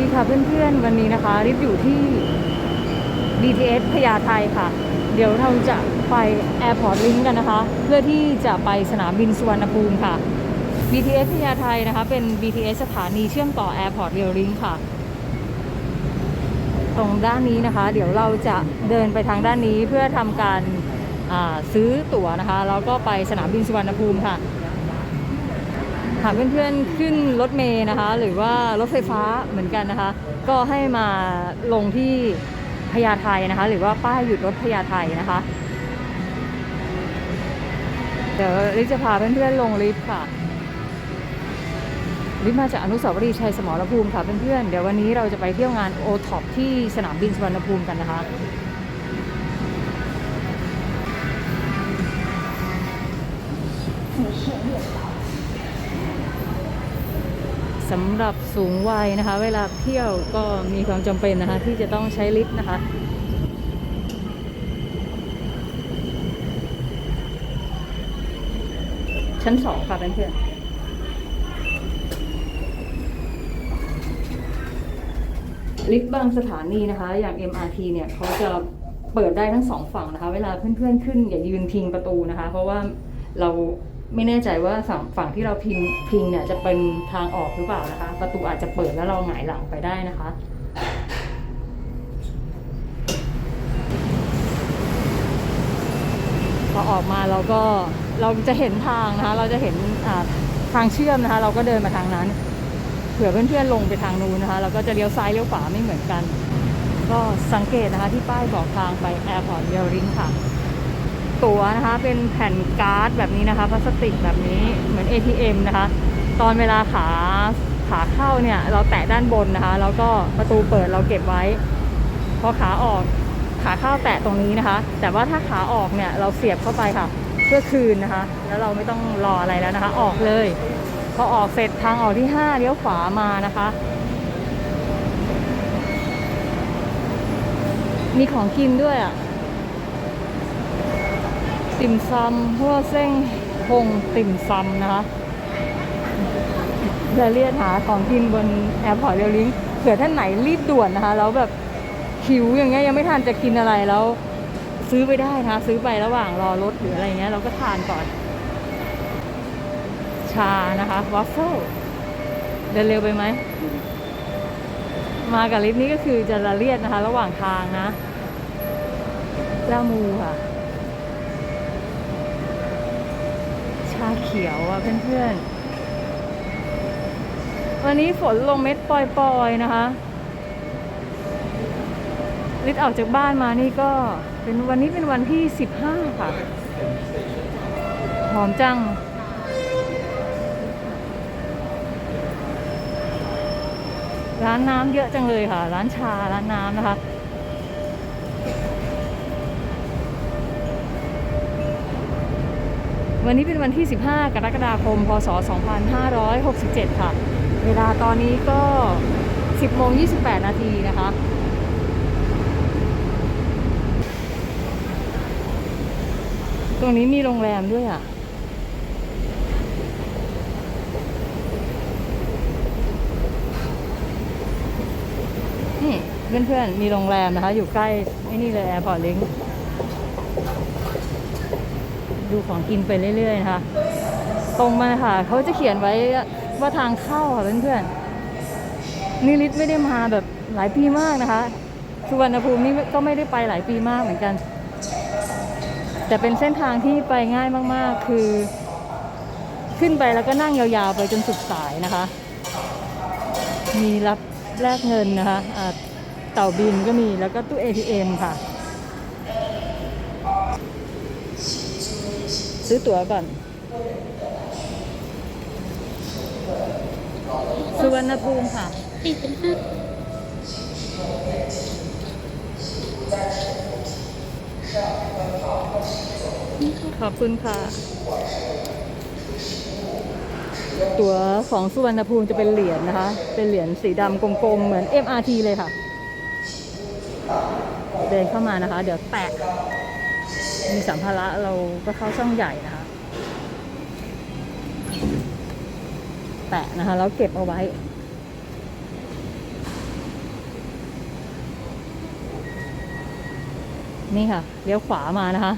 ดีค่ะเพื่อนๆ วันนี้นะคะริบอยู่ที่ BTS พญาไทค่ะ เดี๋ยวเราจะไป Airport Link กันนะคะ เพื่อที่จะไปสนามบินสุวรรณภูมิค่ะ BTS พญาไทนะคะเป็น BTS สถานีเชื่อมต่อ Airport Rail Link ค่ะ ตรงด้านนี้นะคะ เดี๋ยวเราจะเดินไปทางด้านนี้เพื่อทำการซื้อตั๋วนะคะแล้วก็ไปสนามบินสุวรรณภูมิค่ะ หากเพื่อนๆขึ้นรถเมย์นะคะ หรือว่ารถไฟฟ้าเหมือนกันนะคะ ก็ให้มาลงที่พญาไทนะคะ หรือว่าป้ายหยุดรถพญาไทนะคะ เดี๋ยวลิจะพาเพื่อนๆลงลิฟต์ค่ะลิฟต์มาจากอนุสาวรีย์ชัยสมรภูมิค่ะเพื่อนๆเดี๋ยววันนี้เราจะไปเที่ยวงานโอท็อปที่สนามบินสุวรรณภูมิกันนะคะ สำหรับสูงวัยนะคะ เวลาเที่ยวก็มีความจำเป็นนะคะ ที่จะต้องใช้ลิฟต์นะคะชั้นสองค่ะเพื่อนลิฟต์บางสถานีนะคะ อย่าง MRT เนี่ยเขาจะเปิดได้ทั้งสองฝั่งนะคะ เวลาเพื่อนๆขึ้น อย่ายืนพิงประตูนะคะ เพราะว่าเรา ไม่แน่ใจว่าฝั่งฝั่งที่เราพิงพิงเนี่ยจะเป็นทางออกหรือเปล่านะคะ ประตูอาจจะเปิดแล้วเราหงายหลังไปได้นะคะพอออกมาเราก็เราจะเห็นทางนะคะ เราจะเห็นทางเชื่อมนะคะ เราก็เดินมาทางนั้น เผื่อเพื่อนๆลงไปทางนู้นนะคะ เราก็จะเลี้ยวซ้ายเลี้ยวขวาไม่เหมือนกัน ก็สังเกตนะคะที่ป้ายบอกทางไป Airport r a i l Link ค่ะ ตั๋วนะคะ เป็นแผ่นการ์ดแบบนี้นะคะพลาสติกแบบนี้เหมือน ATM นะคะ ตอนเวลาขาขาเข้าเนี่ย เราแตะด้านบนนะคะ แล้วก็ประตูเปิดเราเก็บไว้ พอขาออกขาเข้าแตะตรงนี้นะคะ แต่ว่าถ้าขาออกเนี่ยเราเสียบเข้าไปค่ะ เพื่อคืนนะคะ แล้วเราไม่ต้องรออะไรแล้วนะคะ ออกเลย พอออกเสร็จทางออกที่ 5เลี้ยวขวามานะคะ มีของกินด้วยอะ ติ่มซำหัวเส้งหงติ่มซำนะคะจะเรียกหาของกินบนแอร์พอร์ตเรลลิงเผื่อท่านไหนรีบด่วนนะคะ แล้วแบบหิวอย่างเงี้ยยังไม่ทันจะกินอะไรแล้ว ซื้อไปได้นะซื้อไประหว่างรอรถหรืออะไรเงี้ยเราก็ทานก่อน ชานะคะวัฟเฟิลเดินเร็วไปไหม มากับลิฟต์นี้ก็คือจะละเลียดนะคะ ระหว่างทางนะลามูค่ะ ชา เขียวอะเพื่อนๆ วันนี้ฝนลงเม็ดปล่อยๆนะคะลิศออกจากบ้านมานี่ก็เป็นวันนี้เป็นวันที่ 15 ค่ะ หอมจัง ร้านน้ำเยอะจังเลยค่ะ ร้านชาร้านน้ำนะคะ วันนี้เป็นวันที่ 15 กรกฎาคม พศ 2567 ค่ะ เวลาตอนนี้ก็ 10โมง28 นาทีนะคะ ตรงนี้มีโรงแรมด้วยอะ นี่เพื่อนๆ มีโรงแรมนะคะ อยู่ใกล้ไอ้นี่เลยแอร์พอร์ตลิง ดูของกินไปเรื่อยๆนะคะ ตรงมาค่ะเขาจะเขียนไว้ว่าทางเข้าค่ะเพื่อนๆนี่ลิศไม่ได้มาแบบหลายปีมากนะคะสุวรรณภูมินี่ก็ไม่ได้ไปหลายปีมากเหมือนกัน แต่เป็นเส้นทางที่ไปง่ายมากๆ คือ ขึ้นไปแล้วก็นั่งยาวๆ ไปจนสุดสายนะคะ มีรับแลกเงินนะคะเต่าบินก็มีแล้วก็ตู้ ATM ค่ะ ซื้อตั๋วก่อน สุวรรณภูมิค่ะติดเป็นห้าขอบคุณค่ะ ตั๋วของสุวรรณภูมิจะเป็นเหรียญนะคะ เป็นเหรียญสีดำกลมๆ เหมือน MRT เลยค่ะ เดินเข้ามานะคะ เดี๋ยวแตะ มีสัมภาระเราก็เข้าช่องใหญ่นะคะ แปะนะคะแล้วเก็บเอาไว้ นี่ค่ะเลี้ยวขวามานะคะ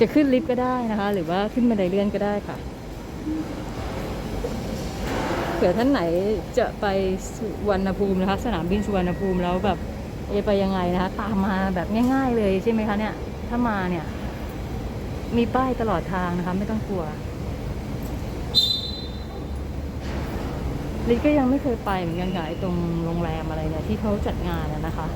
จะขึ้นลิฟต์ก็ได้นะคะ หรือว่าขึ้นบันไดเลื่อนก็ได้ค่ะเผื่อท่านไหนจะไปสุวรรณภูมินะคะ สนามบินสุวรรณภูมิแล้วแบบจะไปยังไงนะคะ ตามมาแบบง่าย ๆ เลยใช่ไหมคะเนี่ย ถ้ามาเนี่ย มีป้ายตลอดทางนะคะ ไม่ต้องกลัวลิก็ยังไม่เคยไปเหมือนกันกับไอ้ตรงโรงแรมอะไรเนี่ยที่เขาจัดงานนะคะ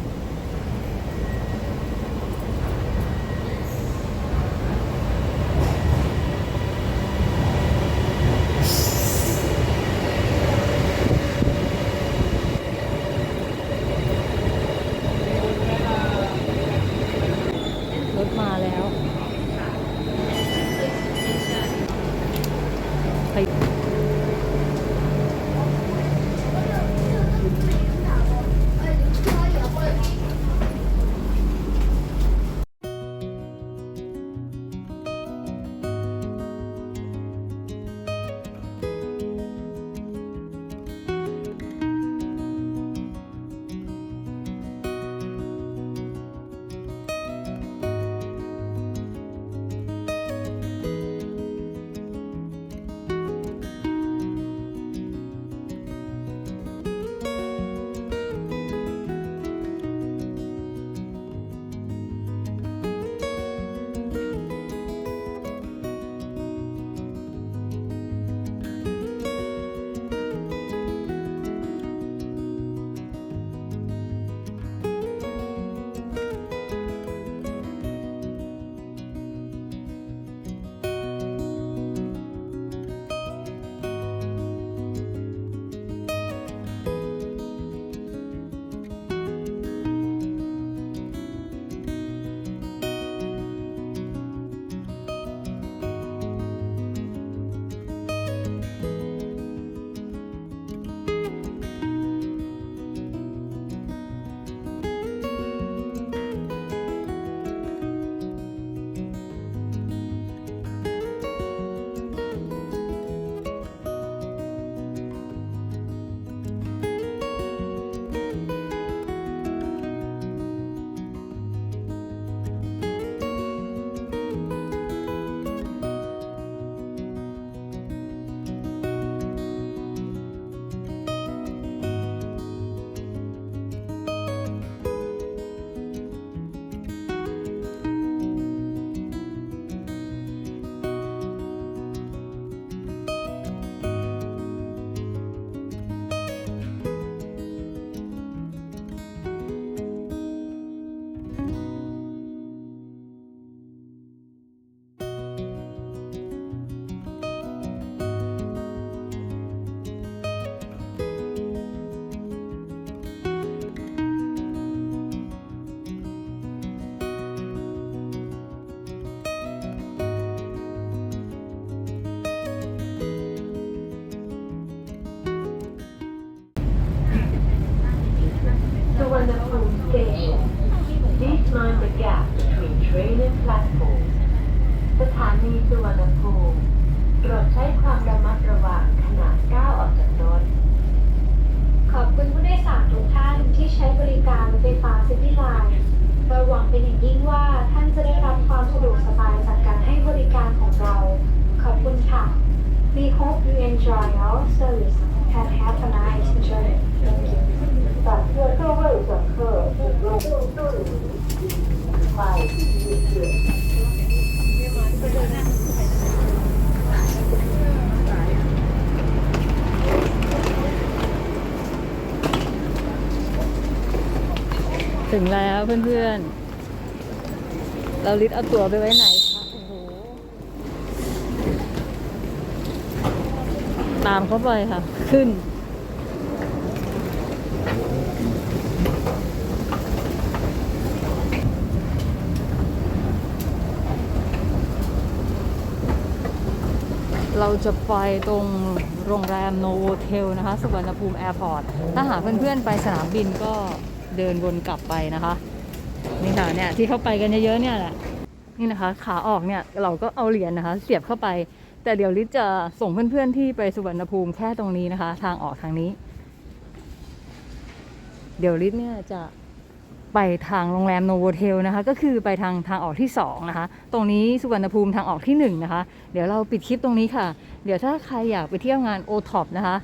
ไฟฟ้าซิตี้ไลน์โดยหวังเป็นอย่างยิ่งว่าท่านจะได้รับความสะดวกสบายจากการให้บริการของเรา ขอบคุณค่ะ We hope you enjoy our service and have a nice journey. Thank you. 感谢各位乘客使用渡轮，快谢谢。 ถึงแล้วเพื่อนๆ เราลิศเอาตั๋วไปไว้ไหนคะโอ้โหตามเข้าไปค่ะ ขึ้น เราจะไปตรงโรงแรมโนโวเทลนะคะ สุวรรณภูมิแอร์พอร์ต ถ้าหากเพื่อนๆ ไปสนามบินก็ เดินวนกลับไปนะคะ นี่ค่ะเนี่ยที่เขาไปกันเยอะๆเนี่ยแหละนี่นะคะ ขาออกเนี่ยเราก็เอาเหรียญนะคะ เสียบเข้าไป แต่เดี๋ยวลิศจะส่งเพื่อนๆที่ไปสุวรรณภูมิแค่ตรงนี้นะคะ ทางออกทางนี้ เดี๋ยวลิศเนี่ยจะไปทางโรงแรมโนโวเทลนะคะ ก็คือไปทางทางออกที่ 2 นะคะ ตรงนี้สุวรรณภูมิทางออกที่ 1 นะคะ เดี๋ยวเราปิดคลิปตรงนี้ค่ะ เดี๋ยวถ้าใครอยากไปเที่ยวงาน o t o p นะคะ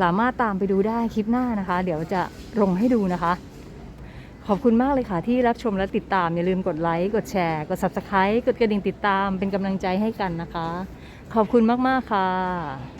สามารถตามไปดูได้คลิปหน้านะคะ เดี๋ยวจะลงให้ดูนะคะ ขอบคุณมากเลยค่ะที่รับชมและติดตาม อย่าลืมกดไลค์ กดแชร์ กด Subscribe กดกระดิ่งติดตามเป็นกำลังใจให้กันนะคะ ขอบคุณมาก ๆ ค่ะ